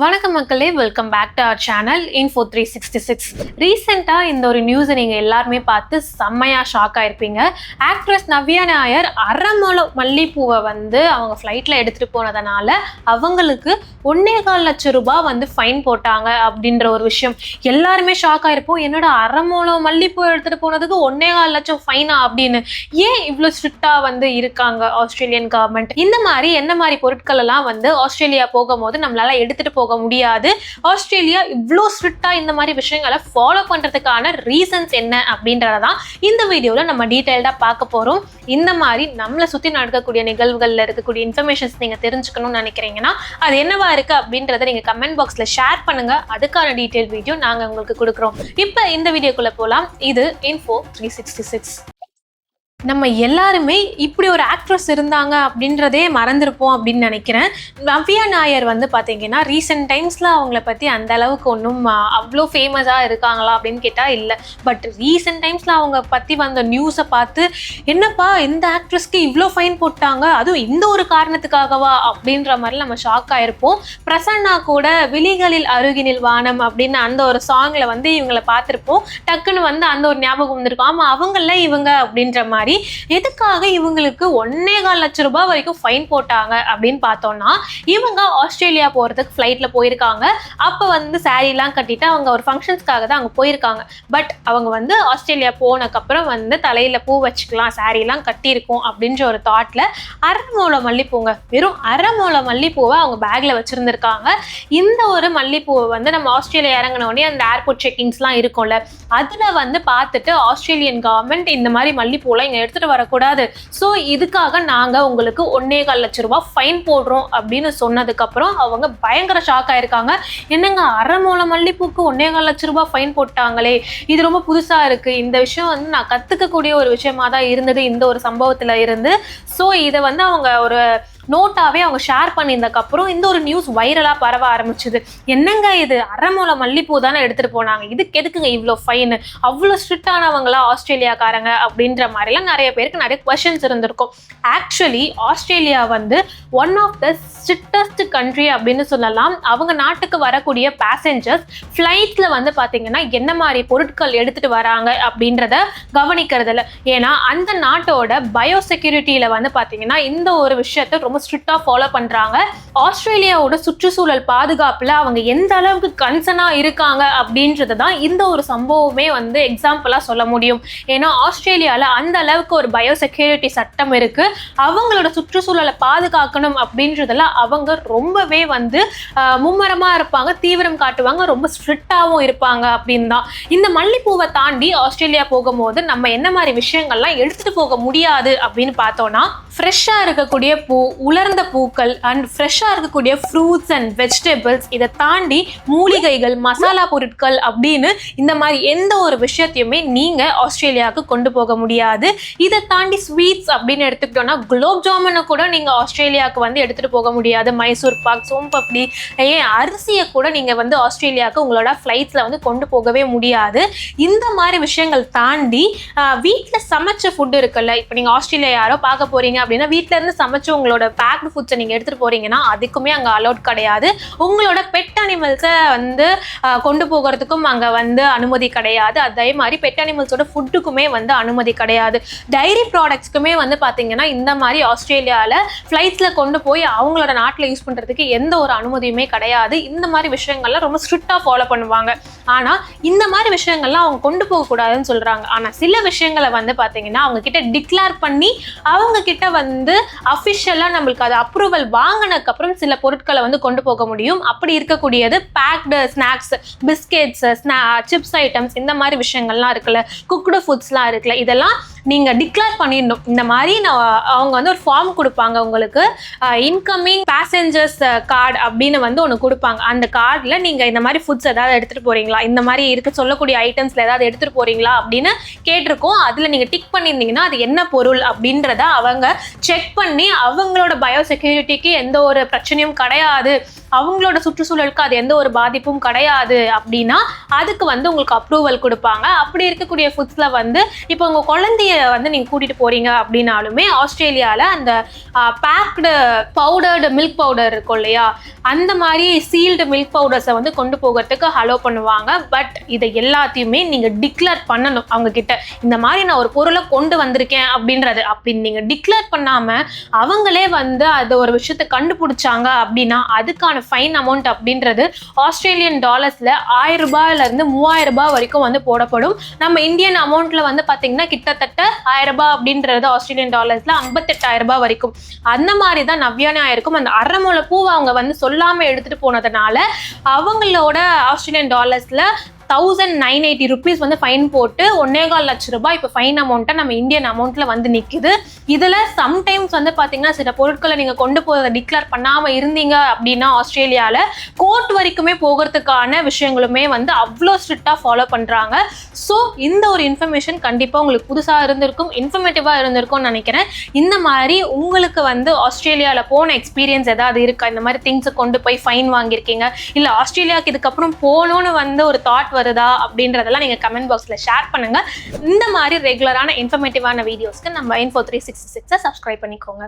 வணக்கம் மக்களே welcome back to our channel info three sixty six ரீசெண்டாக இந்த ஒரு நியூஸை நீங்கள் எல்லாருமே பார்த்து செம்மையாக ஷாக் ஆகிருப்பீங்க ஆக்ட்ரஸ் நவ்யா நாயர் அரைமுளம் மல்லிப்பூவை வந்து அவங்க ஃப்ளைட்டில் எடுத்துகிட்டு போனதுனால அவங்களுக்கு ஒன்னே கால் லட்சம் ரூபாய் வந்து ஃபைன் போட்டாங்க அப்படின்ற ஒரு விஷயம். எல்லாருமே ஷாக் ஆகிருப்போம் என்னோட அரைமுளம் மல்லிப்பூ எடுத்துகிட்டு போனதுக்கு ஒன்னே கால் லட்சம் ஃபைனா அப்படின்னு. ஏன் இவ்வளோ ஸ்ட்ரிக்டாக வந்து இருக்காங்க ஆஸ்திரேலியன் கவர்மெண்ட் இந்த மாதிரி என்ன மாதிரி பொருட்கள் எல்லாம் வந்து ஆஸ்திரேலியா போகும்போது நம்மளால எடுத்துகிட்டு போக முடியாது. ஆஸ்திரேலியா இவ்வளோ ஸ்ட்ரிக்டாக இந்த மாதிரி விஷயங்களை ஃபாலோ பண்ணுறதுக்கான ரீசன்ஸ் என்ன அப்படின்றதான் இந்த வீடியோவில் நம்ம டீட்டெயில்டாக பார்க்க போகிறோம் இந்த மாதிரி நம்மளை சுற்றி நடக்கக்கூடிய நிகழ்வுகளில் இருக்கக்கூடிய இன்ஃபர்மேஷன்ஸ் நீங்கள் தெரிஞ்சுக்கணும்னு நினைக்கிறீங்கன்னா அது என்னவா இருக்குது அப்படின்றத நீங்கள் கமெண்ட் பாக்ஸில் ஷேர் பண்ணுங்கள் அதுக்கான டீட்டெயில் வீடியோ நாங்கள் உங்களுக்கு கொடுக்குறோம். இப்போ இந்த வீடியோக்குள்ளே போகலாம் இது இன்ஃபோ த்ரீ சிக்ஸ்டி சிக்ஸ் நம்ம எல்லாருமே இப்படி ஒரு ஆக்ட்ரஸ் இருந்தாங்க அப்படின்றதே மறந்துருப்போம் அப்படின்னு நினைக்கிறேன். நவ்யா நாயர் வந்து பார்த்தீங்கன்னா ரீசெண்ட் டைம்ஸில் அவங்கள பற்றி அந்த அளவுக்கு ஒன்றும் அவ்வளோ ஃபேமஸாக இருக்காங்களா அப்படின்னு கேட்டால் இல்லை. பட் ரீசெண்ட் டைம்ஸில் அவங்க பற்றி வந்த நியூஸை பார்த்து என்னப்பா இந்த ஆக்ட்ரஸ்க்கு இவ்வளோ ஃபைன் போட்டாங்க? அதுவும் இந்த ஒரு காரணத்துக்காகவா? அப்படின்ற மாதிரி நம்ம ஷாக் ஆகிருப்போம் பிரசன்னா கூட விழிகளில் அருகினில் வானம் அப்படின்னு அந்த ஒரு சாங்கில் வந்து இவங்களை பார்த்துருப்போம். டக்குன்னு வந்து அந்த ஒரு ஞாபகம் வந்திருக்கும். ஆமாம் அவங்கள இவங்க அப்படின்ற மாதிரி எதுக்காக இவங்களுக்கு ஒன்னே கால் லட்ச ரூபாய் வரைக்கும் ஃபைன் போட்டாங்க அப்படின்னு பார்த்தோம்னா இவங்க ஆஸ்திரேலியா போகிறதுக்கு ஃப்ளைட்டில் போயிருக்காங்க. அப்போ வந்து சாரீலாம் கட்டிட்டு அவங்க ஒரு ஃபங்க்ஷன்ஸ்க்காக தான் அங்கே போயிருக்காங்க. பட் அவங்க வந்து ஆஸ்திரேலியா போனக்கப்புறம் வந்து தலையில் பூ வச்சுக்கலாம் சாரீலாம் கட்டியிருக்கோம் அப்படின்ற ஒரு தாட்டில் அரை மூளை மல்லிப்பூங்க வெறும் அரை மூளை மல்லிப்பூவை அவங்க பேக்கில் வச்சுருந்துருக்காங்க. இந்த ஒரு மல்லிப்பூவை வந்து நம்ம ஆஸ்திரேலியா இறங்கினோடனே அந்த ஏர்போர்ட் செக்கிங்ஸ்லாம் இருக்கும்ல அதில் வந்து பார்த்துட்டு ஆஸ்திரேலியன் கவர்மெண்ட் இந்த மாதிரி மல்லிப்பூலாம் இங்கே எடுத்துகிட்டு வரக்கூடாது. ஸோ இதுக்காக நாங்கள் உங்களுக்கு ஒன்னே கால் லட்ச ரூபா ஃபைன் போடுறோம் அப்படின்னு சொன்னதுக்கப்புறம் அவங்க பயங்கர ஷாக் ஆயிருக்காங்க. என்னங்க அரை மூலம் மல்லிப்பூக்கு ஒன்னே கால் லட்ச ரூபாய் ஃபைன் போட்டாங்களே. இது ரொம்ப புதுசாக இருக்குது இந்த விஷயம் வந்து நான் கற்றுக்கக்கூடிய ஒரு விஷயமா தான் இருந்தது இந்த ஒரு சம்பவத்தில் இருந்து. ஸோ இதை வந்து அவங்க ஒரு நோட்டாவே அவங்க ஷேர் பண்ணியிருந்தக்கப்புறம் இந்த ஒரு நியூஸ் வைரலாக பரவ ஆரம்பிச்சது. என்னங்க இது? அரைமூல மல்லிப்பூ தானே எடுத்துகிட்டு போனாங்க. இதுக்கு எதுக்குங்க இவ்வளோ ஃபைன் அவ்வளோ ஸ்ட்ரிக்டானவங்களா ஆஸ்திரேலியாக்காரங்க? அப்படின்ற மாதிரிலாம் நிறைய பேருக்கு நிறைய கொஷின்ஸ் இருந்திருக்கும். ஆக்சுவலி ஆஸ்திரேலியா வந்து one of the strictest country அப்படின்னு சொல்லலாம். அவங்க நாட்டுக்கு வரக்கூடிய பேசஞ்சர்ஸ் ஃப்ளைட்டில் வந்து பார்த்தீங்கன்னா என்ன மாதிரி பொருட்கள் எடுத்துகிட்டு வராங்க அப்படின்றத கவனிக்கிறதில்ல. ஏன்னா அந்த நாட்டோட பயோ செக்யூரிட்டியில் வந்து பார்த்தீங்கன்னா இந்த ஒரு விஷயத்த ரொம்ப ஸ்ட்ரிக்டாக ஃபாலோ பண்ணுறாங்க ஆஸ்திரேலியாவோட சுற்றுச்சூழல் பாதுகாப்பில் அவங்க எந்த அளவுக்கு கன்சர்னாக இருக்காங்க அப்படின்றது தான் இந்த ஒரு சம்பவமே வந்து எக்ஸாம்பிளாக சொல்ல முடியும். ஏன்னா ஆஸ்திரேலியாவில் அந்த அளவுக்கு ஒரு பயோ செக்யூரிட்டி சட்டம் இருக்குது அவங்களோட சுற்றுச்சூழலை பாதுகாக்கணும் அப்படின்றதுல அவங்க ரொம்பவே வந்து மும்மரமாக இருப்பாங்க தீவிரம் காட்டுவாங்க ரொம்ப ஸ்ட்ரிக்டாகவும் இருப்பாங்க அப்படின்னு தான். இந்த மல்லிப்பூவை தாண்டி ஆஸ்திரேலியா போகும்போது நம்ம என்ன மாதிரி விஷயங்கள்லாம் எடுத்துகிட்டு போக முடியாது அப்படின்னு பார்த்தோன்னா ஃப்ரெஷ்ஷாக இருக்கக்கூடிய பூ உலர்ந்த பூக்கள் அண்ட் ஃப்ரெஷ்ஷாக இருக்கக்கூடிய ஃப்ரூட்ஸ் அண்ட் வெஜிடபிள்ஸ் இதை தாண்டி மூலிகைகள் மசாலா பொருட்கள் அப்படின்னு இந்த மாதிரி எந்த ஒரு விஷயத்தையுமே நீங்கள் ஆஸ்திரேலியாவுக்கு கொண்டு போக முடியாது. இதை தாண்டி ஸ்வீட்ஸ் அப்படின்னு எடுத்துக்கிட்டோம்னா குலோப் ஜாமுனை கூட நீங்கள் ஆஸ்திரேலியாவுக்கு வந்து எடுத்துகிட்டு போக முடியாது. மைசூர் பாக் சோம்பப்படி ஏன் அரிசியை கூட நீங்கள் வந்து ஆஸ்திரேலியாவுக்கு உங்களோட ஃப்ளைட்ஸில் வந்து கொண்டு போகவே முடியாது. இந்த மாதிரி விஷயங்கள் தாண்டி வீட்டில் சமைச்ச ஃபுட் இருக்குல்ல இப்போ நீங்கள் ஆஸ்திரேலியா யாரோ பார்க்க போகிறீங்க அப்படின்னா வீட்டில இருந்து சமைச்சு உங்களோட பேக்டு ஃபுட்ஸை நீங்கள் எடுத்துகிட்டு போறீங்கன்னா அதுக்குமே அங்கே அலோட் கிடையாது. உங்களோட பெட் அனிமல்ஸை வந்து கொண்டு போகிறதுக்கும் அங்கே வந்து அனுமதி கிடையாது. அதே மாதிரி பெட் அனிமல்ஸோட ஃபுட்டுக்குமே வந்து அனுமதி கிடையாது. டைரி ப்ராடக்ட்ஸ்க்குமே வந்து பார்த்தீங்கன்னா இந்த மாதிரி ஆஸ்திரேலியாவில் ஃப்ளைட்ஸில் கொண்டு போய் அவங்களோட நாட்டில் யூஸ் பண்ணுறதுக்கு எந்த ஒரு அனுமதியுமே கிடையாது. இந்த மாதிரி விஷயங்கள்லாம் ரொம்ப ஸ்ட்ரிக்டாக ஃபாலோ பண்ணுவாங்க. ஆனால் இந்த மாதிரி விஷயங்கள்லாம் அவங்க கொண்டு போகக்கூடாதுன்னு சொல்கிறாங்க ஆனால் சில விஷயங்களை வந்து பார்த்தீங்கன்னா அவங்க கிட்ட டிக்ளேர் பண்ணி அவங்க கிட்ட வந்து அஃபிஷியலாக நம்மளுக்கு அது அப்ரூவல் வாங்கினதுக்கப்புறம் சில பொருட்களை வந்து கொண்டு போக முடியும். அப்படி இருக்கக்கூடியது பேக்டு ஸ்நாக்ஸ் பிஸ்கெட்ஸ் ஸ்நா சிப்ஸ் ஐட்டம்ஸ் இந்த மாதிரி விஷயங்கள்லாம் இருக்குல்ல குக்டு ஃபுட்ஸ்லாம் இருக்குல்ல இதெல்லாம் நீங்கள் டிக்ளேர் பண்ணிடணும். இந்த மாதிரி நான் அவங்க வந்து ஒரு ஃபார்ம் கொடுப்பாங்க உங்களுக்கு. இன்கமிங் பேசஞ்சர்ஸ் கார்டு அப்படின்னு வந்து ஒன்று கொடுப்பாங்க. அந்த கார்டில் நீங்கள் இந்த மாதிரி ஃபுட்ஸ் ஏதாவது எடுத்துகிட்டு போகிறீங்களா இந்த மாதிரி இருக்க சொல்லக்கூடிய ஐட்டம்ஸில் ஏதாவது எடுத்துகிட்டு போகிறீங்களா அப்படின்னு கேட்டிருக்கோம். அதில் நீங்கள் டிக் பண்ணியிருந்தீங்கன்னா அது என்ன பொருள் அப்படின்றத அவங்க செக் பண்ணி அவங்களோட பயோ செக்யூரிட்டிக்கு எந்த ஒரு பிரச்சனையும் கிடையாது. அவங்களோட சுற்றுச்சூழலுக்கு அது எந்த ஒரு பாதிப்பும் கிடையாது அப்படின்னா அதுக்கு வந்து உங்களுக்கு அப்ரூவல் கொடுப்பாங்க. அப்படி இருக்கக்கூடிய ஃபுட்ஸில் வந்து இப்போ உங்கள் குழந்தைய வந்து நீங்கள் கூட்டிகிட்டு போகிறீங்க அப்படின்னாலுமே ஆஸ்திரேலியாவில் அந்த பேக்டு பவுடர்டு மில்க் பவுடர் இருக்கும் இல்லையா? அந்த மாதிரி சீல்டு மில்க் பவுடர்ஸை வந்து கொண்டு போகிறதுக்கு ஹலோ பண்ணுவாங்க. பட் இதை எல்லாத்தையுமே நீங்கள் டிக்ளேர் பண்ணணும் அவங்க கிட்ட இந்த மாதிரி நான் ஒரு பொருளை கொண்டு வந்திருக்கேன் அப்படின்றது. அப்படின்னு நீங்கள் டிக்ளேர் பண்ணாமல் அவங்களே வந்து அது ஒரு விஷயத்தை கண்டுபிடிச்சாங்க அப்படின்னா அதுக்கான ஃபைன் அமௌண்ட் அப்படின்றது ஆஸ்திரேலியன் டாலர்ஸில் ஆயிரம் ரூபாயிலேருந்து மூவாயிரம் ரூபாய் வரைக்கும் வந்து போடப்படும். நம்ம இந்தியன் அமௌண்ட்டில் வந்து பார்த்தீங்கன்னா கிட்டத்தட்ட ஆயிரம் ரூபாய் அப்படின்றது ஆஸ்திரேலியன் டாலர்ஸில் ஐம்பத்தெட்டாயிரம் ரூபாய் வரைக்கும். அந்த மாதிரி தான் நவ்யானா இருக்கும். அந்த அரை பூவை அவங்க வந்து சொல்லாமல் எடுத்துகிட்டு போனதுனால அவங்களோட ஆஸ்திரேலியன் டாலர்ஸில் தௌசண்ட் நைன் எயிட்டி ருபீஸ் வந்து ஃபைன் போட்டு ஒன்னே கால் லட்ச ரூபாய் இப்போ ஃபைன் அமௌண்ட்டை நம்ம இந்தியன் அமௌண்ட்டில் வந்து நிற்குது இதில் சம்டைம்ஸ் வந்து பார்த்தீங்கன்னா சில பொருட்களை நீங்கள் கொண்டு போகிறத டிக்ளேர் பண்ணாமல் இருந்தீங்க அப்படின்னா ஆஸ்திரேலியாவில் கோர்ட் வரைக்குமே போகிறதுக்கான விஷயங்களுமே வந்து அவ்வளோ ஸ்ட்ரிக்டாக ஃபாலோ பண்ணுறாங்க ஸோ இந்த ஒரு இன்ஃபர்மேஷன் கண்டிப்பாக உங்களுக்கு புதுசாக இருந்திருக்கும் இன்ஃபர்மேட்டிவாக இருந்திருக்கும்னு நினைக்கிறேன். இந்த மாதிரி உங்களுக்கு வந்து ஆஸ்திரேலியாவில் போன எக்ஸ்பீரியன்ஸ் ஏதாவது இருக்கா? இந்த மாதிரி திங்ஸை கொண்டு போய் ஃபைன் வாங்கியிருக்கீங்க. இல்லை ஆஸ்திரேலியாவுக்கு இதுக்கப்புறம் போகணும்னு வந்து ஒரு தாட் வருதா அப்படின்றதெல்லாம் நீங்கள் கமெண்ட் பாக்ஸில் ஷேர் பண்ணுங்கள் இந்த மாதிரி ரெகுலரான இன்ஃபர்மேட்டிவான வீடியோஸ்க்கு நம்ம இன்ஃபோ த்ரீ சிக்ஸ்டி சிக்ஸை சப்ஸ்கிரைப் பண்ணிக்கோங்க.